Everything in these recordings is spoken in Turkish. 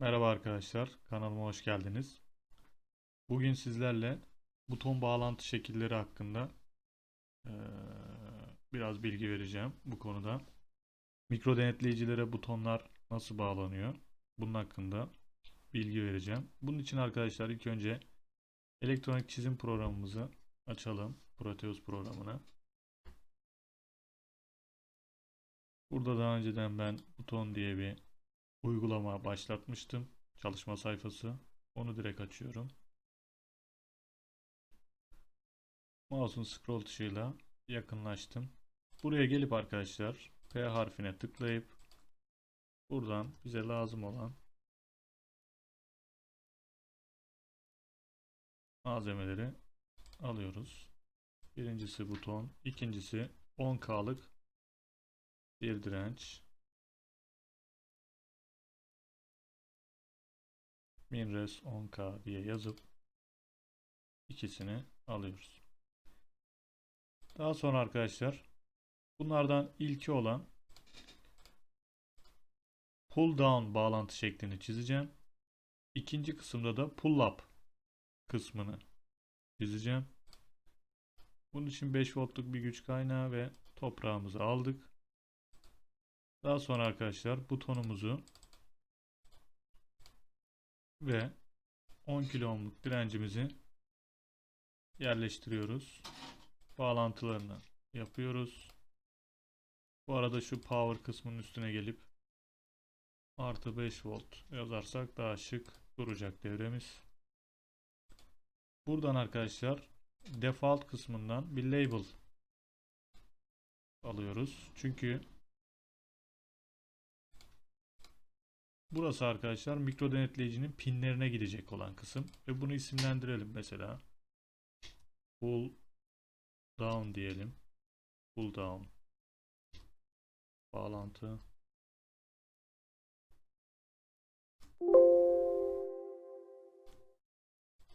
Merhaba arkadaşlar, kanalıma hoş geldiniz. Bugün sizlerle buton bağlantı şekilleri hakkında biraz bilgi vereceğim bu konuda. Mikro denetleyicilere butonlar nasıl bağlanıyor? Bunun hakkında bilgi vereceğim. Bunun için arkadaşlar ilk önce elektronik çizim programımızı açalım. Proteus programını. Burada daha önceden ben buton diye bir uygulama başlatmıştım. Çalışma sayfası. Onu direkt açıyorum. Mouse'un scroll tuşuyla yakınlaştım. Buraya gelip arkadaşlar P harfine tıklayıp buradan bize lazım olan malzemeleri alıyoruz. Birincisi buton, ikincisi 10K'lık bir direnç. Minres 10K diye yazıp ikisini alıyoruz. Daha sonra arkadaşlar bunlardan ilki olan pull down bağlantı şeklini çizeceğim. İkinci kısımda da pull up kısmını çizeceğim. Bunun için 5 voltluk bir güç kaynağı ve toprağımızı aldık. Daha sonra arkadaşlar butonumuzu ve 10 kilo ohmluk direncimizi yerleştiriyoruz. Bağlantılarını yapıyoruz. Bu arada şu power kısmının üstüne gelip artı 5 volt yazarsak daha şık duracak devremiz. Buradan arkadaşlar default kısmından bir label alıyoruz. Çünkü Burası arkadaşlar mikro denetleyicinin pinlerine gidecek olan kısım ve bunu isimlendirelim mesela. Pull down diyelim. Pull down. Bağlantı.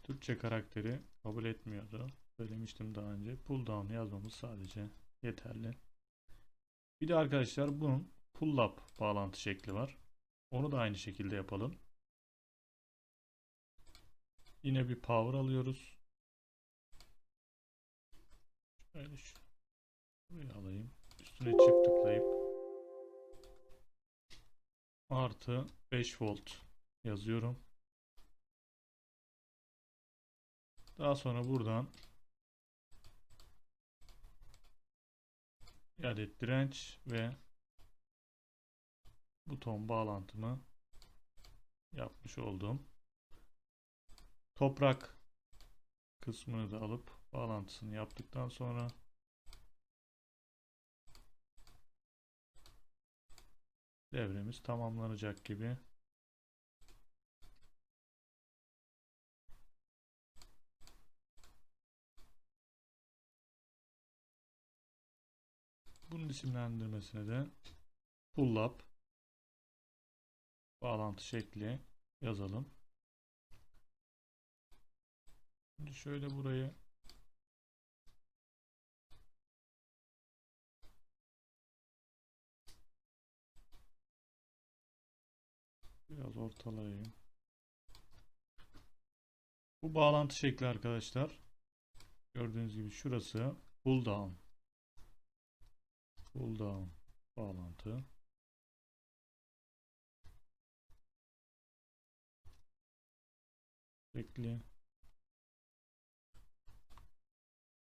Türkçe karakteri kabul etmiyordu. Söylemiştim daha önce. Pull down yazmamız sadece yeterli. Bir de arkadaşlar bunun pull up bağlantı şekli var. Onu da aynı şekilde yapalım. Yine bir power alıyoruz. Şöyle şuraya alayım. Üstüne çift tıklayıp artı 5 volt yazıyorum. Daha sonra buradan adet direnç ve buton bağlantımı yapmış oldum. Toprak kısmını da alıp bağlantısını yaptıktan sonra devremiz tamamlanacak gibi. Bunun isimlendirmesine de pull up bağlantı şekli yazalım. Şimdi şöyle burayı biraz ortalayayım. Bu bağlantı şekli arkadaşlar. Gördüğünüz gibi şurası pull down. Pull down bağlantı. Bekle.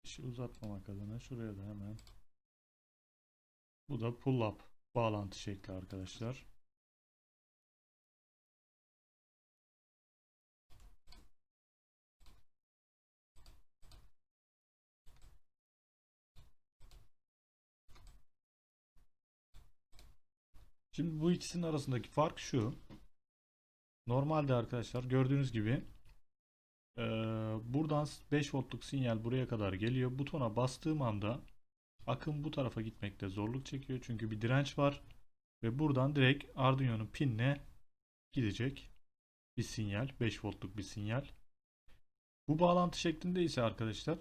İşi uzatmamak adına şuraya da hemen bu da pull up bağlantı şekli arkadaşlar. Şimdi bu ikisinin arasındaki fark şu. Normalde arkadaşlar gördüğünüz gibi ee, buradan 5 voltluk sinyal buraya kadar geliyor. Butona bastığım anda akım bu tarafa gitmekte zorluk çekiyor. Çünkü bir direnç var. Ve buradan direkt Arduino'nun pinine gidecek bir sinyal. 5 voltluk bir sinyal. Bu bağlantı şeklinde ise arkadaşlar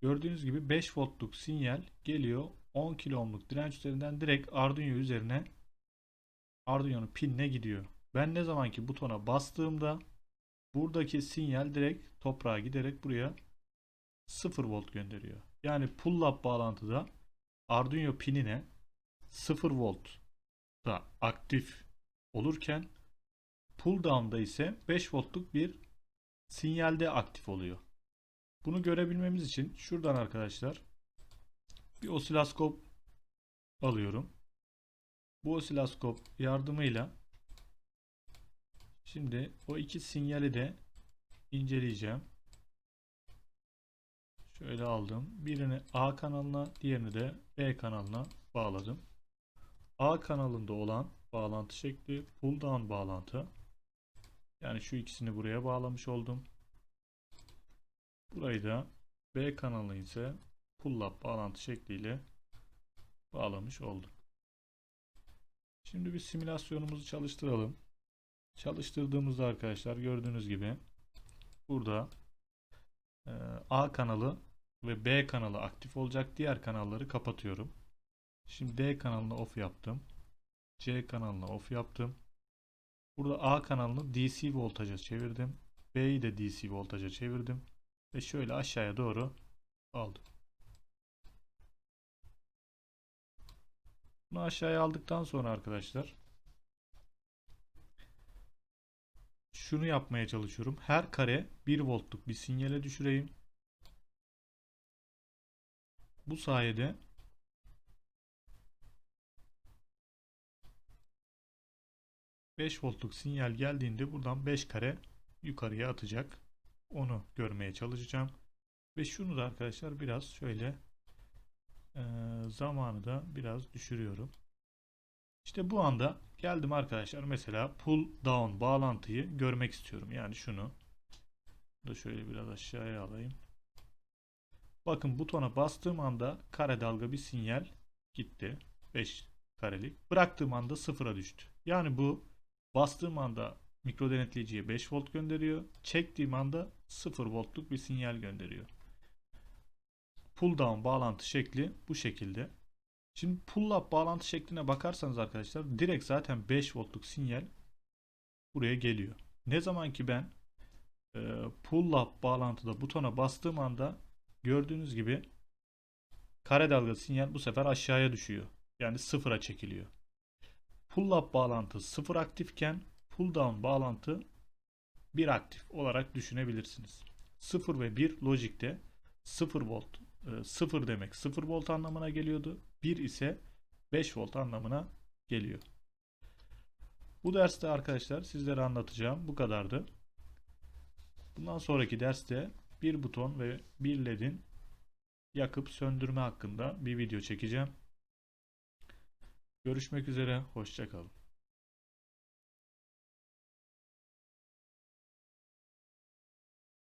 gördüğünüz gibi 5 voltluk sinyal geliyor. 10 kilo ohmluk direnç üzerinden direkt Arduino üzerine Arduino'nun pinine gidiyor. Ben ne zamanki butona bastığımda buradaki sinyal direkt toprağa giderek buraya 0 volt gönderiyor. Yani pull-up bağlantıda Arduino pinine 0 volt da aktif olurken pull down'da ise 5 voltluk bir sinyalde aktif oluyor. Bunu görebilmemiz için şuradan arkadaşlar bir osiloskop alıyorum. Bu osiloskop yardımıyla şimdi o iki sinyali de inceleyeceğim. Şöyle aldım. Birini A kanalına, diğerini de B kanalına bağladım. A kanalında olan bağlantı şekli pull down bağlantı. Yani şu ikisini buraya bağlamış oldum. Burayı da B kanalı ise pull up bağlantı şekliyle bağlamış oldum. Şimdi bir simülasyonumuzu çalıştıralım. Çalıştırdığımızda arkadaşlar gördüğünüz gibi burada e, A kanalı ve B kanalı aktif olacak. Diğer kanalları kapatıyorum. Şimdi D kanalını off yaptım. C kanalını off yaptım. Burada A kanalını DC voltaja çevirdim. B'yi de DC voltaja çevirdim. Ve şöyle aşağıya doğru aldım. Bunu aşağıya aldıktan sonra arkadaşlar şunu yapmaya çalışıyorum. Her kare 1 voltluk bir sinyale düşüreyim. Bu sayede ...5 voltluk sinyal geldiğinde buradan 5 kare yukarıya atacak. Onu görmeye çalışacağım. Ve şunu da arkadaşlar biraz şöyle e, zamanı da biraz düşürüyorum. İşte bu anda geldim arkadaşlar mesela pull down bağlantıyı görmek istiyorum. Yani şunu da şöyle biraz aşağıya alayım. Bakın butona bastığım anda kare dalga bir sinyal gitti. 5 karelik. Bıraktığım anda sıfıra düştü. Yani bu bastığım anda mikro denetleyiciye 5 volt gönderiyor. Çektiğim anda 0 voltluk bir sinyal gönderiyor. Pull down bağlantı şekli bu şekilde. Şimdi pull up bağlantı şekline bakarsanız arkadaşlar direkt zaten 5 voltluk sinyal buraya geliyor. Ne zaman ki ben e, pull up bağlantıda butona bastığım anda gördüğünüz gibi kare dalga sinyal bu sefer aşağıya düşüyor. Yani sıfıra çekiliyor. Pull up bağlantı sıfır aktifken pull down bağlantı 1 aktif olarak düşünebilirsiniz. 0 ve 1 lojikte 0 volt 0 demek 0 volt anlamına geliyordu. 1 ise 5 volt anlamına geliyor. Bu derste arkadaşlar sizlere anlatacağım bu kadardı. Bundan sonraki derste bir buton ve bir ledin yakıp söndürme hakkında bir video çekeceğim. Görüşmek üzere, hoşçakalın.